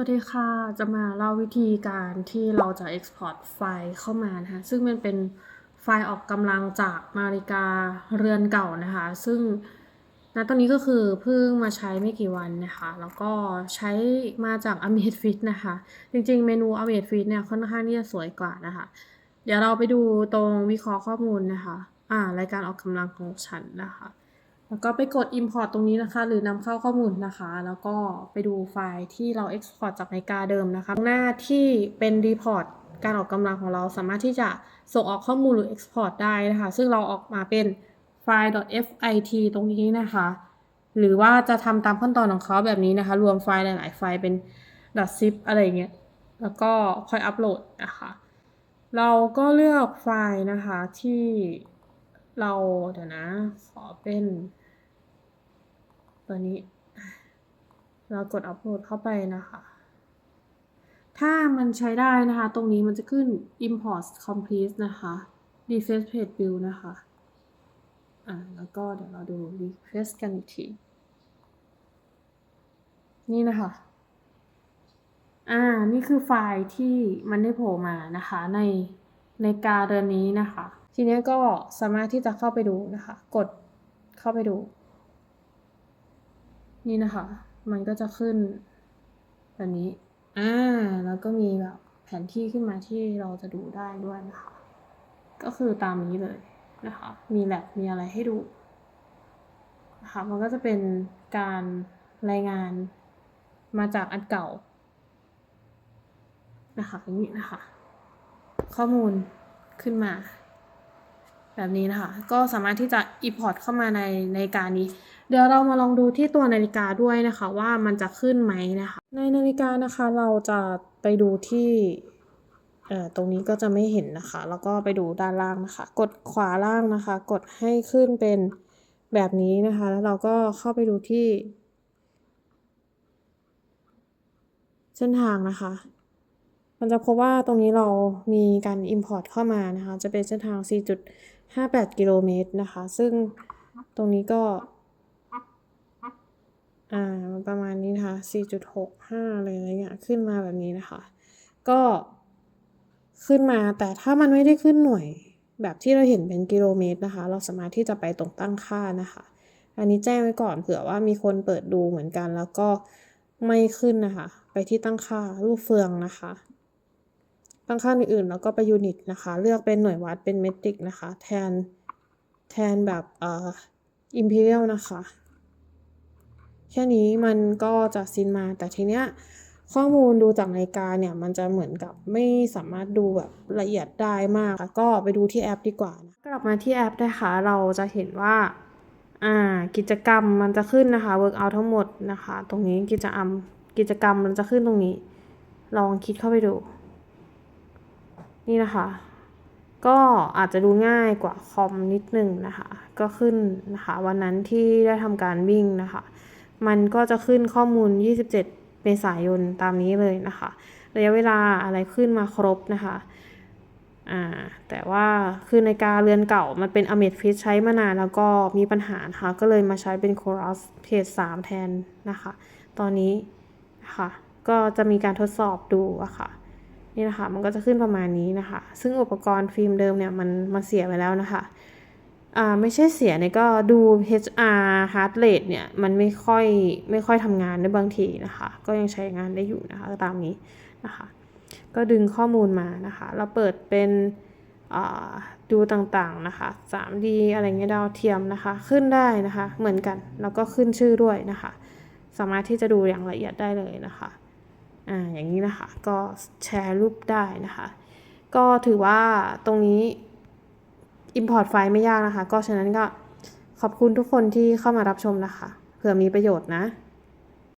วัสดีค่ะ จะมาเล่าวิธีการที่เราจะ export ไฟล์เข้ามานะคะซึ่งมันเป็นไฟล์ออกกำลังจากนาฬิกาเรือนเก่านะคะ ซึ่งณตอนนี้ก็คือเพิ่งมาใช้ไม่กี่วันนะคะ แล้วก็ใช้มาจาก Amazfit นะคะ จริงๆ เมนู Amazfit เนี่ยค่อนข้างที่จะสวยกว่านะคะ เดี๋ยวเราไปดูตรงวิเคราะห์ข้อมูลนะคะ อ่ารายการออกกำลังของฉันนะคะ แล้วก็ไปกด import ตรงนี้นะคะ หรือนำเข้าข้อมูลนะคะ แล้วก็ไปดูไฟล์ที่เรา export จากนาฬิกาเดิมนะคะ หน้าที่เป็น report การออกกำลังของเราสามารถที่จะส่งออกข้อมูลหรือ export ได้นะคะ ซึ่งเราออกมาเป็นไฟล์ .fit ตรงนี้นะคะ หรือว่าจะทำตามขั้นตอนของเขาแบบนี้นะคะ รวมไฟล์หลาย ๆ ไฟล์เป็น .zip อะไรเงี้ย แล้วก็ค่อยอัปโหลดนะคะ เราก็เลือกไฟล์นะคะที่ เราเดี๋ยวนะ ขอเป็น ตัวนี้ เรากดอัปโหลดเข้าไปนะคะ ถ้ามันใช้ได้นะคะ ตรงนี้มันจะขึ้น import complete นะคะ refresh page view นะคะ อ่า แล้วก็เดี๋ยวเราดู refresh กันอีกที นี่นะคะอ่า นี่คือไฟล์ที่มันได้โผล่มานะคะ ในในการเดือนนี้นะคะ ทีนี้ก็สามารถที่จะเข้าไปดูนะคะ กดเข้าไปดู นี่นะคะ มันก็จะขึ้นแบบนี้ อ่า แล้วก็มีแบบแผนที่ขึ้นมาที่เราจะดูได้ด้วยนะคะ ก็คือตามนี้เลยนะคะ มีแลบมีอะไรให้ดูนะคะ มันก็จะเป็นการรายงานมาจากอันเก่านะคะอย่างนี้นะคะ ข้อมูลขึ้นมา แบบนี้นะคะ ก็สามารถที่จะ import เข้ามาในในกานี้ เดี๋ยวเรามาลองดูที่ตัวนาฬิกาด้วยนะคะว่ามันจะขึ้นไหมนะคะ ในนาฬิกานะคะเราจะไปดูที่เอ่อตรงนี้ก็จะไม่เห็นนะคะ แล้วก็ไปดูด้านล่างนะคะ กดขวาล่างนะคะ กดให้ขึ้นเป็นแบบนี้นะคะ แล้วเราก็เข้าไปดูที่ เส้นทางนะคะ มันจะพบว่าตรงนี้เรามีการ import เข้ามานะคะ จะเป็นเส้นทาง 58 กิโลเมตรนะคะ ซึ่งตรงนี้ก็ อ่าประมาณนี้นะคะ 4.65อะไรอะไรเงี้ยขึ้นมาแบบนี้นะคะ ก็ขึ้นมาแต่ถ้ามันไม่ได้ขึ้นหน่วยแบบที่เราเห็นเป็นกิโลเมตรนะคะ เราสามารถที่จะไปตรงตั้งค่านะคะ อันนี้แจ้งไว้ก่อนเผื่อว่ามีคนเปิดดูเหมือนกันแล้วก็ไม่ขึ้นนะคะ ไปที่ตั้งค่ารูปเฟืองนะคะ ตั้งค่าอื่นๆ แล้วก็ไปยูนิตนะคะ เลือกเป็นหน่วยวัดเป็นเมตริกนะคะ แทนแทนแบบเอ่ออิมพีเรียลนะคะ แค่นี้มันก็จะซินมาแต่ทีเนี้ยข้อมูลดูจากนาฬิกาเนี่ย มันจะเหมือนกับไม่สามารถดูแบบละเอียดได้มากก็ไปดูที่แอปดีกว่านะกลับมาที่แอปนะคะ เราจะเห็นว่าอ่ากิจกรรมมันจะขึ้นนะคะ workout ทั้งหมดนะคะ ตรงนี้กิจกรรมกิจกรรมมันจะขึ้นตรงนี้ ลองคลิดเข้าไปดู นี่นะคะ ก็อาจจะดูง่ายกว่าคอมนิดนึงนะคะ ก็ขึ้นนะคะ วันนั้นที่ได้ทำการวิ่งนะคะ มันก็จะขึ้นข้อมูล 27 เมษายนตามนี้เลยนะคะ ระยะเวลาอะไรขึ้นมาครบนะคะอ่าแต่ว่าคือในการเรือนเก่ามันเป็น a m e t f i t ใช้มานานแล้วก็มีปัญหานะคะก็เลยมาใช้เป็น Chorus Page 3แทนนะคะ ตอนนี้นะคะก็จะมีการทดสอบดูอะค่ะ นี่นะคะมันก็จะขึ้นประมาณนี้นะคะ ซึ่งอุปกรณ์ฟิล์มเดิมเนี่ยมันมันเสียไปแล้วนะคะอ่าไม่ใช่เสียเนี่ยก็ดู HR heart rate เนี่ยมันไม่ค่อยไม่ค่อยทำงานในบางทีนะคะ ก็ยังใช้งานได้อยู่นะคะตามนี้นะคะ ก็ดึงข้อมูลมานะคะ เราเปิดเป็นดูต่างๆนะคะ 3D อะไรเงี้ยดาวเทียมนะคะ ขึ้นได้นะคะ เหมือนกัน แล้วก็ขึ้นชื่อด้วยนะคะ สามารถที่จะดูอย่างละเอียดได้เลยนะคะ อ่าอย่างนี้นะคะก็แชร์รูปได้นะคะ ก็ถือว่าตรงนี้ Import ไฟล์ไม่ยากนะคะ ก็ฉะนั้นก็ขอบคุณทุกคนที่เข้ามารับชมนะคะ เผื่อมีประโยชน์นะ